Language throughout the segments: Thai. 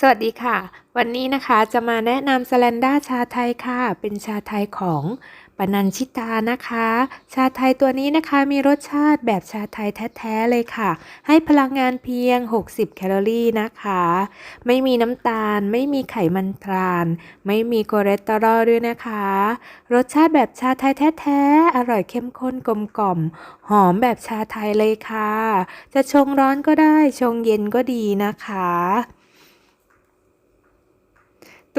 สวัสดีค่ะ วันนี้นะคะจะมาแนะนำสแลนด้าชาไทยค่ะ เป็นชาไทยของปนัญชิตานะคะ ชาไทยตัวนี้นะคะมีรสชาติแบบชาไทยแท้ๆเลยค่ะ ให้พลังงานเพียง 60 แคลอรี่นะคะ ไม่มีน้ำตาล ไม่มีไขมันทราน ไม่มีคอเลสเตอรอลด้วยนะคะ รสชาติแบบชาไทยแท้ๆอร่อยเข้มข้นกลมกล่อม หอมแบบชาไทยเลยค่ะ จะชงร้อนก็ได้ชงเย็นก็ดีนะคะ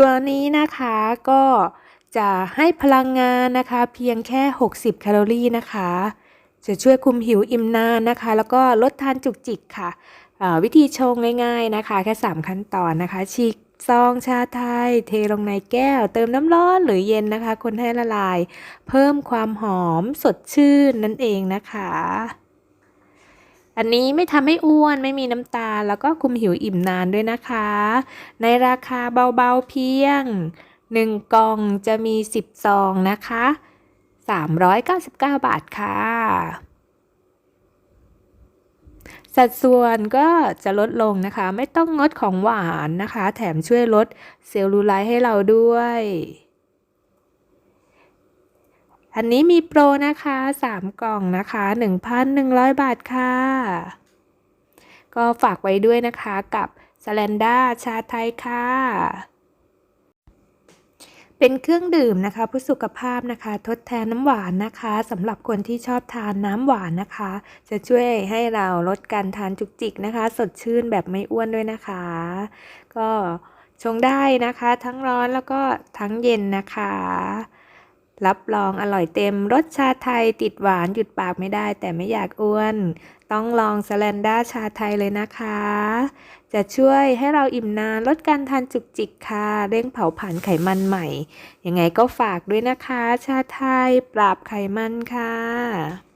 ตัวนี้นะคะก็จะให้พลังงานนะคะ เพียงแค่ 60 แคลอรี่นะคะ จะช่วยคุมหิวอิ่มนานนะคะ แล้วก็ลดทานจุกจิกค่ะวิธีชงง่ายๆนะคะ แค่ 3 ขั้นตอนนะคะฉีกซองชาไทย เทลงในแก้ว เติมน้ำร้อนหรือเย็นนะคะ คนให้ละลาย เพิ่มความหอมสดชื่นนั่นเองนะคะ อันนี้ไม่ทำให้อ้วนไม่มีน้ำตาล แล้วก็คุมหิวอิ่มนานด้วยนะคะ ในราคาเบาๆเพียง 1 กล่องจะมี 10 ซองนะคะ 399 บาทค่ะ สัดส่วนก็จะลดลงนะคะ ไม่ต้องงดของหวานนะคะ แถมช่วยลดเซลลูไลท์ให้เราด้วย อันนี้มีโปรนะคะ 3 กล่องนะคะ 1,100 บาทค่ะ ก็ฝากไว้ด้วยนะคะกับสแลนด้าชาไทยค่ะ เป็นเครื่องดื่มนะคะเพื่อสุขภาพนะคะ ทดแทนน้ำหวานนะคะสำหรับคนที่ชอบทานน้ำหวานนะคะ จะช่วยให้เราลดการทานจุกจิกนะคะ สดชื่นแบบไม่อ้วนด้วยนะคะ ก็ชงได้นะคะ ทั้งร้อนแล้วก็ทั้งเย็นนะคะ รับรองอร่อยเต็มรสชาไทยติดหวานหยุดปากไม่ได้ แต่ไม่อยากอ้วน ต้องลองสแลนด้าชาไทยเลยนะคะ จะช่วยให้เราอิ่มนานลดการทานจุกจิกค่ะ เร่งเผาผลาญไขมันใหม่ ยังไงก็ฝากด้วยนะคะ ชาไทยปราบไขมันค่ะ